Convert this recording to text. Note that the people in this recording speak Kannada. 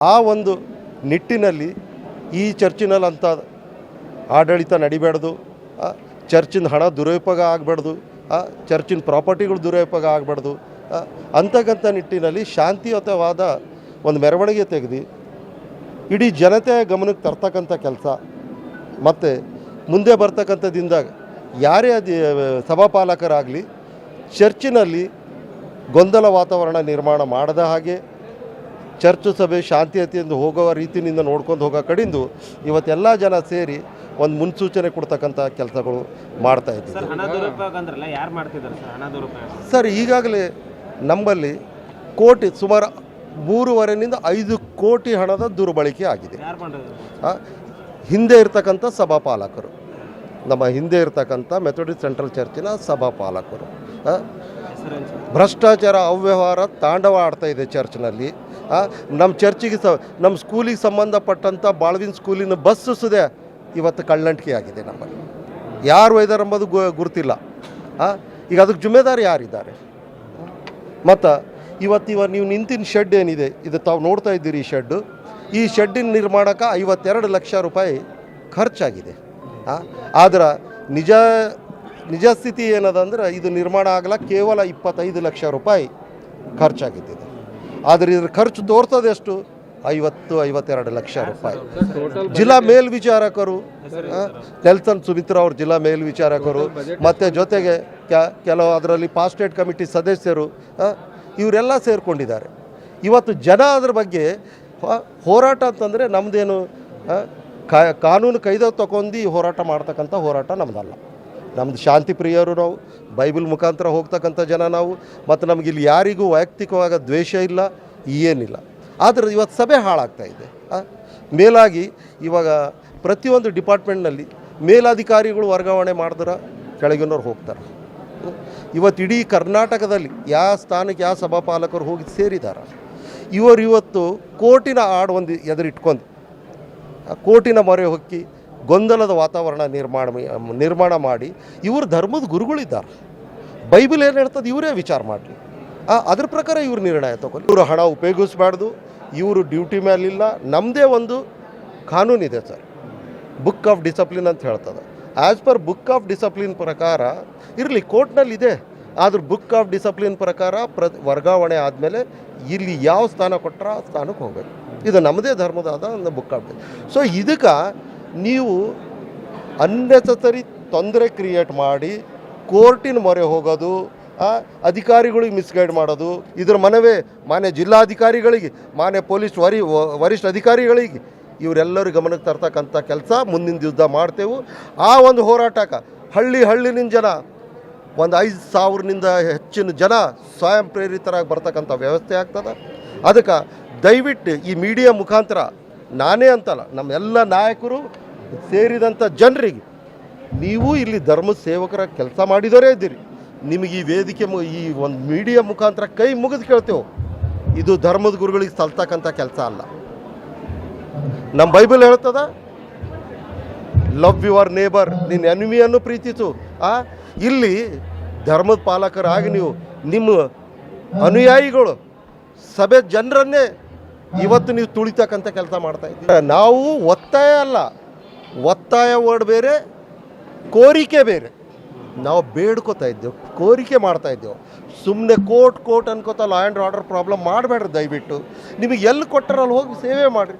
ಆ ಒಂದು ನಿಟ್ಟಿನಲ್ಲಿ ಈ ಚರ್ಚಿನಲ್ಲಿ ಅಂಥ ಆಡಳಿತ ನಡಿಬಾರ್ದು ಚರ್ಚಿನ ಹಣ ದುರುಪಯೋಗ ಆಗಬಾರ್ದು ಚರ್ಚಿನ ಪ್ರಾಪರ್ಟಿಗಳು ದುರುಪಯೋಗ ಆಗಬಾರ್ದು ಅಂತಕ್ಕಂಥ ನಿಟ್ಟಿನಲ್ಲಿ ಶಾಂತಿಯುತವಾದ ಒಂದು ಮೆರವಣಿಗೆ ತೆಗೆದು ಇಡೀ ಜನತೆಯ ಗಮನಕ್ಕೆ ತರ್ತಕ್ಕಂಥ ಕೆಲಸ. ಮತ್ತು ಮುಂದೆ ಬರ್ತಕ್ಕಂಥದ್ದಿಂದ ಯಾರೇ ಅದು ಸಭಾಪಾಲಕರಾಗಲಿ, ಚರ್ಚಿನಲ್ಲಿ ಗೊಂದಲ ವಾತಾವರಣ ನಿರ್ಮಾಣ ಮಾಡದ ಹಾಗೆ ಚರ್ಚು ಸಭೆ ಶಾಂತಿಯತೆಯಿಂದ ಹೋಗುವ ರೀತಿಯಿಂದ ನೋಡ್ಕೊಂಡು ಹೋಗೋ ಕಡಿಂದು ಇವತ್ತೆಲ್ಲ ಜನ ಸೇರಿ ಒಂದು ಮುನ್ಸೂಚನೆ ಕೊಡ್ತಕ್ಕಂಥ ಕೆಲಸಗಳು ಮಾಡ್ತಾ ಇದ್ದೀವಿ ಸರ್ ಈಗಾಗಲೇ ನಮ್ಮಲ್ಲಿ ಕೋಟಿ ಸುಮಾರು ಮೂರುವರೆಯಿಂದ ಐದು ಕೋಟಿ ಹಣದ ದುರ್ಬಳಕೆ ಆಗಿದೆ. ಹಿಂದೆ ಇರ್ತಕ್ಕಂಥ ಸಭಾಪಾಲಕರು. ನಮ್ಮ ಹಿಂದೆ ಇರ್ತಕ್ಕಂಥ ಮೆಥೋಡಿಸ್ಟ್ ಸೆಂಟ್ರಲ್ ಚರ್ಚಿನ ಸಭಾಪಾಲಕರು. ಭ್ರಷ್ಟಾಚಾರ ಅವ್ಯವಹಾರ ತಾಂಡವ ಆಡ್ತಾ ಇದೆ ಚರ್ಚ್ನಲ್ಲಿ. ನಮ್ಮ ಚರ್ಚಿಗೆ ಸ ನಮ್ಮ ಸ್ಕೂಲಿಗೆ ಸಂಬಂಧಪಟ್ಟಂಥ ಬಾಳ್ವಿನ ಸ್ಕೂಲಿನ ಬಸ್ಸು ಸುದೇ ಇವತ್ತು ಕಳ್ಳಂಟಿಕೆ ಆಗಿದೆ ನಮ್ಮಲ್ಲಿ. ಯಾರು ಒಯ್ದಾರೆ ಎಂಬುದು ಗು, ಗುರುತಿಲ್ಲ. ಈಗ ಅದಕ್ಕೆ ಜುಮ್ಮೆದಾರಿ ಯಾರಿದ್ದಾರೆ? ಮತ್ತು ಇವತ್ತು ಇವ ನೀವು ನಿಂತಿನ ಶೆಡ್ ಏನಿದೆ? ಇದು ತಾವು ನೋಡ್ತಾ ಇದ್ದೀರಿ ಈ ಶೆಡ್ಡು. ಈ ಶೆಡ್ಡಿನ ನಿರ್ಮಾಣಕ್ಕೆ ಐವತ್ತೆರಡು ಲಕ್ಷ ರೂಪಾಯಿ ಖರ್ಚಾಗಿದೆ. ಆದ್ರೆ ನಿಜ ನಿಜ ಸ್ಥಿತಿ ಏನದಂದ್ರೆ ಇದು ನಿರ್ಮಾಣ ಆಗಲ ಕೇವಲ ಇಪ್ಪತ್ತೈದು ಲಕ್ಷ ರೂಪಾಯಿ ಖರ್ಚಾಗಿದ್ದಿದೆ. ಆದರೆ ಇದರ ಖರ್ಚು ತೋರ್ತದೆ ಎಷ್ಟು ಐವತ್ತು, ಐವತ್ತೆರಡು ಲಕ್ಷ ರೂಪಾಯಿ. ಜಿಲ್ಲಾ ಮೇಲ್ವಿಚಾರಕರು ನೆಲ್ಸನ್ ಸುಮಿತ್ರ ಅವರು ಜಿಲ್ಲಾ ಮೇಲ್ವಿಚಾರಕರು, ಮತ್ತು ಜೊತೆಗೆ ಕೆಲವು ಅದರಲ್ಲಿ ಪಾಸ್ಟೇಟ್ ಕಮಿಟಿ ಸದಸ್ಯರು ಇವರೆಲ್ಲ ಸೇರಿಕೊಂಡಿದ್ದಾರೆ. ಇವತ್ತು ಜನ ಅದ್ರ ಬಗ್ಗೆ ಹೋರಾಟ ಅಂತಂದರೆ ನಮ್ಮದೇನು ಕಾನೂನು ಕೈದ ತಗೊಂಡು ಹೋರಾಟ ಮಾಡ್ತಕ್ಕಂಥ ಹೋರಾಟ ನಮ್ಮದಲ್ಲ ನಮ್ಮದು ಶಾಂತಿ ಪ್ರಿಯರು ನಾವು, ಬೈಬಲ್ ಮುಖಾಂತರ ಹೋಗ್ತಕ್ಕಂಥ ಜನ ನಾವು, ಮತ್ತು ನಮಗೆ ಇಲ್ಲಿ ಯಾರಿಗೂ ವೈಯಕ್ತಿಕವಾಗ ದ್ವೇಷ ಇಲ್ಲ, ಏನಿಲ್ಲ. ಆದರೆ ಇವತ್ತು ಸಭೆ ಹಾಳಾಗ್ತಾ ಇದೆ. ಮೇಲಾಗಿ ಇವಾಗ ಪ್ರತಿಯೊಂದು ಡಿಪಾರ್ಟ್ಮೆಂಟ್ನಲ್ಲಿ ಮೇಲಾಧಿಕಾರಿಗಳು ವರ್ಗಾವಣೆ ಮಾಡಿದ್ರೆ, ಕೆಳಗಿನವ್ರು ಹೋಗ್ತಾರೆ. ಇವತ್ತು ಇಡೀ ಕರ್ನಾಟಕದಲ್ಲಿ ಯಾವ ಸ್ಥಾನಕ್ಕೆ ಯಾವ ಸಭಾಪಾಲಕರು ಹೋಗಿ ಸೇರಿದ್ದಾರೆ ಇವರು ಇವತ್ತು ಕೋರ್ಟಿನ ಆಡ್ ಒಂದು ಎದುರಿಟ್ಕೊಂಡು ಕೋರ್ಟಿನ ಮೊರೆ ಹೊಕ್ಕಿ ಗೊಂದಲದ ವಾತಾವರಣ ನಿರ್ಮಾಣ ನಿರ್ಮಾಣ ಮಾಡಿ, ಇವರು ಧರ್ಮದ ಗುರುಗಳಿದ್ದಾರೆ. ಬೈಬಲ್ ಏನು ಹೇಳ್ತದೆ ಇವರೇ ವಿಚಾರ ಮಾಡಲಿ. ಅದ್ರ ಪ್ರಕಾರ ಇವರು ನಿರ್ಣಯ ತಗೊಳ್ಳಿ. ಇವರು ಹಣ ಉಪಯೋಗಿಸ್ಬಾರ್ದು, ಇವರು ಡ್ಯೂಟಿ ಮೇಲಿಲ್ಲ ನಮ್ಮದೇ ಒಂದು ಕಾನೂನಿದೆ ಸರ್. ಬುಕ್ ಆಫ್ ಡಿಸಪ್ಲಿನ್ ಅಂತ ಹೇಳ್ತದೆ. As per book of discipline ಪ್ರಕಾರ, ಇರಲಿ ಕೋರ್ಟ್ನಲ್ಲಿದೆ ಆದ್ರೆ ಬುಕ್ ಆಫ್ ಡಿಸಪ್ಲಿನ್ ಪ್ರಕಾರ ಪ್ರ, ವರ್ಗಾವಣೆ ಆದಮೇಲೆ ಇಲ್ಲಿ ಯಾವ ಸ್ಥಾನ ಕೊಟ್ಟರೆ ಆ ಸ್ಥಾನಕ್ಕೆ ಹೋಗಬೇಕು. ಇದು ನಮ್ಮದೇ ಧರ್ಮದಾದ ಒಂದು ಬುಕ್ ಆಫ್ ಸೊ ಇದಕ್ಕೆ ನೀವು ಅನ್ನೆಸಸರಿ ತೊಂದರೆ ಕ್ರಿಯೇಟ್ ಮಾಡಿ ಕೋರ್ಟಿನ ಮೊರೆ ಹೋಗೋದು ಅಧಿಕಾರಿಗಳಿಗೆ ಮಿಸ್ಗೈಡ್ ಮಾಡೋದು, ಇದರ ಮನವೇ ಮಾನ್ಯ ಜಿಲ್ಲಾಧಿಕಾರಿಗಳಿಗೆ, ಮಾನ್ಯ ಪೊಲೀಸ್ ವರಿ ವರಿಷ್ಠ ಅಧಿಕಾರಿಗಳಿಗೆ, ಇವರೆಲ್ಲರೂ ಗಮನಕ್ಕೆ ತರ್ತಕ್ಕಂಥ ಕೆಲಸ ಮುಂದಿನ ದಿವಸ ಮಾಡ್ತೇವೆ. ಆ ಒಂದು ಹೋರಾಟಕ್ಕೆ ಹಳ್ಳಿ ಹಳ್ಳಿನ ಜನ, ಒಂದು ಐದು ಸಾವಿರನಿಂದ ಹೆಚ್ಚಿನ ಜನ ಸ್ವಯಂ ಪ್ರೇರಿತರಾಗಿ ಬರ್ತಕ್ಕಂಥ ವ್ಯವಸ್ಥೆ ಆಗ್ತದೆ. ಅದಕ್ಕೆ ದಯವಿಟ್ಟು ಈ ಮೀಡಿಯಾ ಮುಖಾಂತರ ನಾನೇ ಅಂತಲ್ಲ ನಮ್ಮೆಲ್ಲ ನಾಯಕರು ಸೇರಿದಂಥ ಜನರಿಗೆ ನೀವು ಇಲ್ಲಿ ಧರ್ಮ ಸೇವಕರ ಕೆಲಸ ಮಾಡಿದವರೇ ಇದ್ದೀರಿ. ನಿಮಗೆ ಈ ವೇದಿಕೆ ಈ ಒಂದು ಮೀಡಿಯಾ ಮುಖಾಂತರ ಕೈ ಮುಗಿದು ಕೇಳ್ತೇವೆ. ಇದು ಧರ್ಮದ ಗುರುಗಳಿಗೆ ಸಲ್ತಕ್ಕಂಥ ಕೆಲಸ ಅಲ್ಲ. ನಮ್ಮ ಬೈಬಲ್ ಹೇಳ್ತದ ಲವ್ ಯುವರ್ ನೇಬರ್ ನಿನ್ನ ಎನಿಮಿಯನ್ನು ಪ್ರೀತಿಸು. ಆ, ಇಲ್ಲಿ ಧರ್ಮದ ಪಾಲಕರಾಗಿ ನೀವು ನಿಮ್ಮ ಅನುಯಾಯಿಗಳು, ಸಭೆ ಜನರನ್ನೇ ಇವತ್ತು ನೀವು ತುಳಿತಕ್ಕಂಥ ಕೆಲಸ ಮಾಡ್ತಾ ಇದ್ದೀವಿ ನಾವು ಒತ್ತಾಯ ಅಲ್ಲ. ಒತ್ತಾಯ ವರ್ಡ್ ಬೇರೆ, ಕೋರಿಕೆ ಬೇರೆ. ನಾವು ಬೇಡ್ಕೋತಾ ಇದ್ದೇವೆ, ಕೋರಿಕೆ ಮಾಡ್ತಾ ಇದ್ದೇವೆ. ಸುಮ್ಮನೆ ಕೋರ್ಟ್ ಕೋರ್ಟ್ ಅನ್ಕೋತ ಲಾ ಆ್ಯಂಡ್ ಆರ್ಡರ್ ಪ್ರಾಬ್ಲಮ್ ಮಾಡಬೇಡ್ರಿ ದಯವಿಟ್ಟು. ನಿಮಗೆ ಎಲ್ಲಿ ಕೊಟ್ಟರಲ್ಲಿ ಹೋಗಿ ಸೇವೆ ಮಾಡಿರಿ.